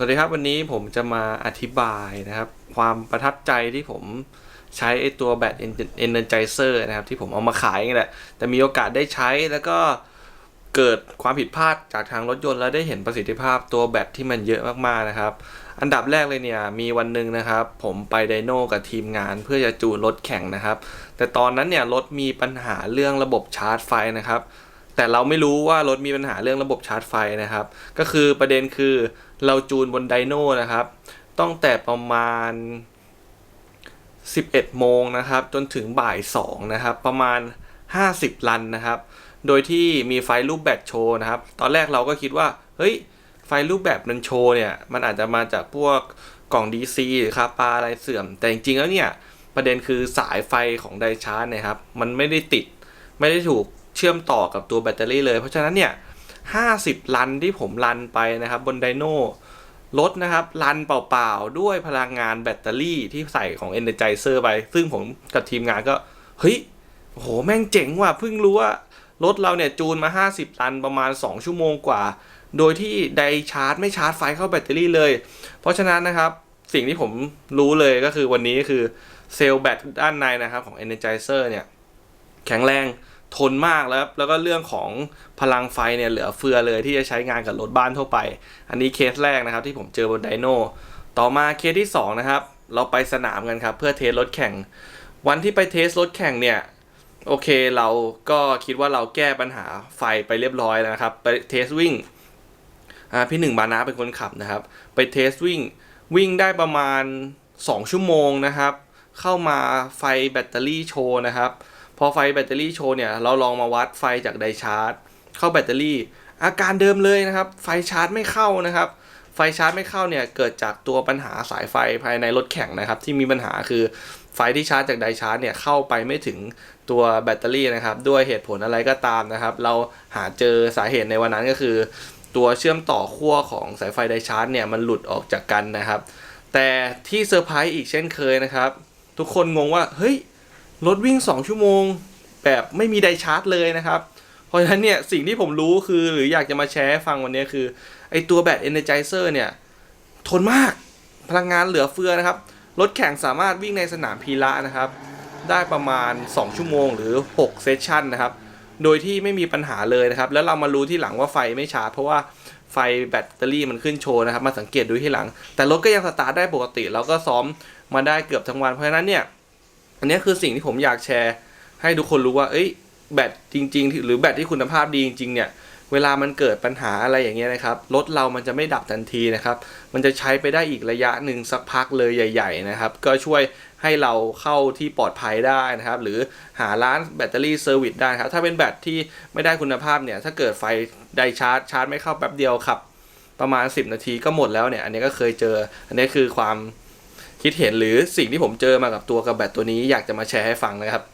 สวัสดีครับวันนี้ผมจะมาอธิบายนะครับ ความประทับใจที่ผมใช้ไอตัวแบต Energizer นะครับ ที่ผมเอามาขายนี่แหละแต่มีโอกาสได้ใช้แล้วก็เกิดความผิดพลาดจากทางรถยนต์ แล้วได้เห็นประสิทธิภาพตัวแบตที่มันเยอะมากๆนะครับ อันดับแรกเลยเนี่ยมีวันหนึ่งนะครับ ผมไปไดโน่กับทีมงานเพื่อจะจูนรถแข่งนะครับ แต่ตอนนั้นเนี่ยรถมีปัญหาเรื่องระบบชาร์จไฟนะครับ แต่เราไม่รู้ว่ารถมีปัญหาเรื่องระบบชาร์จไฟนะครับ ก็คือประเด็นคือเราจูนบนไดโน่นะครับตั้งแต่ประมาณ 11 โมงนะครับ จนถึงบ่าย 2 นะครับ ประมาณ 50 ลันนะครับ โดยที่มีไฟรูปแบบโชว์นะครับ ตอนแรกเราก็คิดว่า เฮ้ย ไฟรูปแบบมันโชว์เนี่ย มันอาจจะมาจากพวกกล่อง DC หรือคาปาอะไรเสื่อม แต่จริงๆแล้วเนี่ย ประเด็นคือสายไฟของไดชาร์จเนะครับ มันไม่ได้ติด ไม่ได้ถูก เชื่อมต่อกับตัวแบตเตอรี่เลย เพราะฉะนั้นเนี่ย 50 ลันที่ผมลันไปนะครับบนไดโน่รถนะครับลันเปล่าๆ ด้วยพลังงานแบตเตอรี่ที่ใส่ของ Energizer ไป ซึ่งผมกับทีมงานก็ เฮ้ยโหแม่งเจ๋งว่ะเพิ่งรู้ว่ารถเราเนี่ยจูนมา 50 ลันประมาณ 2 ชั่วโมงกว่า โดยที่ไดชาร์จไม่ชาร์จไฟเข้าแบตเตอรี่เลย เพราะฉะนั้นนะครับสิ่งที่ผมรู้เลยก็คือวันนี้คือเซลล์แบตด้านในนะครับของ Energizer เนี่ย แข็งแรง ทนมากแล้ว แล้วก็เรื่องของพลังไฟเนี่ยเหลือเฟือเลยที่จะใช้งานกับรถบ้านทั่วไป อันนี้เคสแรกนะครับที่ผมเจอบนไดโนต่อมาเคสที่ 2 นะครับ เราไปสนามกันครับ เพื่อเทสรถแข่ง วันที่ไปเทสรถแข่งเนี่ยโอเคเราก็คิดว่าเราแก้ปัญหาไฟไปเรียบร้อยแล้วนะครับ ไปเทสวิ่งพี่หนึ่งบานาเป็นคนขับนะครับ ไปเทสวิ่งวิ่งได้ประมาณ 2 ชั่วโมงนะครับ เข้ามาไฟแบตเตอรี่โชว์นะครับ พอไฟแบตเตอรี่โชว์เนี่ยเราลองมาวัดไฟจากไดชาร์จ เข้าแบตเตอรี่ อาการเดิมเลยนะครับ ไฟชาร์จไม่เข้านะครับ ไฟชาร์จไม่เข้าเนี่ยเกิดจากตัวปัญหาสายไฟภายในรถแข่งนะครับ ที่มีปัญหาคือไฟที่ชาร์จจากไดชาร์จเนี่ยเข้าไปไม่ถึงตัวแบตเตอรี่นะครับ ด้วยเหตุผลอะไรก็ตามนะครับ เราหาเจอสาเหตุในวันนั้นก็คือ ตัวเชื่อมต่อขั้วของสายไฟไดชาร์จเนี่ยมันหลุดออกจากกันนะครับ แต่ที่เซอร์ไพรส์อีกเช่นเคยนะครับ ทุกคนงงว่าเฮ้ย รถวิ่ง 2 ชั่วโมง แบบไม่มีไดชาร์จเลยนะครับ เพราะฉะนั้นเนี่ยสิ่งที่ผมรู้คือหรืออยากจะมาแชร์ให้ฟังวันนี้คือ ไอตัวแบต Energizer เนี่ย ทนมากพลังงานเหลือเฟือนะครับ รถแข่งสามารถวิ่งในสนามพีระนะครับ ได้ประมาณ 2 ชั่วโมงหรือ 6 เซสชันนะครับ โดยที่ไม่มีปัญหาเลยนะครับ แล้วเรามารู้ที่หลังว่าไฟไม่ชาร์จเพราะว่าไฟแบตเตอรี่มันขึ้นโชว์นะครับ มาสังเกตดูที่หลัง แต่รถก็ยังสตาร์ทได้ปกติ เราก็ซ้อมมาได้เกือบทั้งวันเพราะฉะนั้นเนี่ย อันนี้คือสิ่งที่ผมอยากแชร์ ให้ทุกคนรู้ว่า เอ้ย แบตจริง ๆ หรือแบตที่คุณภาพดีจริง ๆ เนี่ย เวลามันเกิดปัญหาอะไรอย่างเงี้ยนะครับ รถเรามันจะไม่ดับทันทีนะครับ มันจะใช้ไปได้อีกระยะหนึ่งสักพักเลยใหญ่ ๆ นะครับ ก็ช่วยให้เราเข้าที่ปลอดภัยได้นะครับ หรือหาร้านแบตเตอรี่เซอร์วิสได้ครับ ถ้าเป็นแบตที่ไม่ได้คุณภาพเนี่ย ถ้าเกิดไฟไดชาร์จชาร์จไม่เข้าแป๊บเดียวขับ ประมาณ 10 นาทีก็หมดแล้วเนี่ย อันนี้ก็เคยเจอ อันนี้คือความ คิดเห็นหรือสิ่งที่ผมเจอมากับตัวกับแบตตัวนี้อยากจะมาแชร์ให้ฟังนะครับ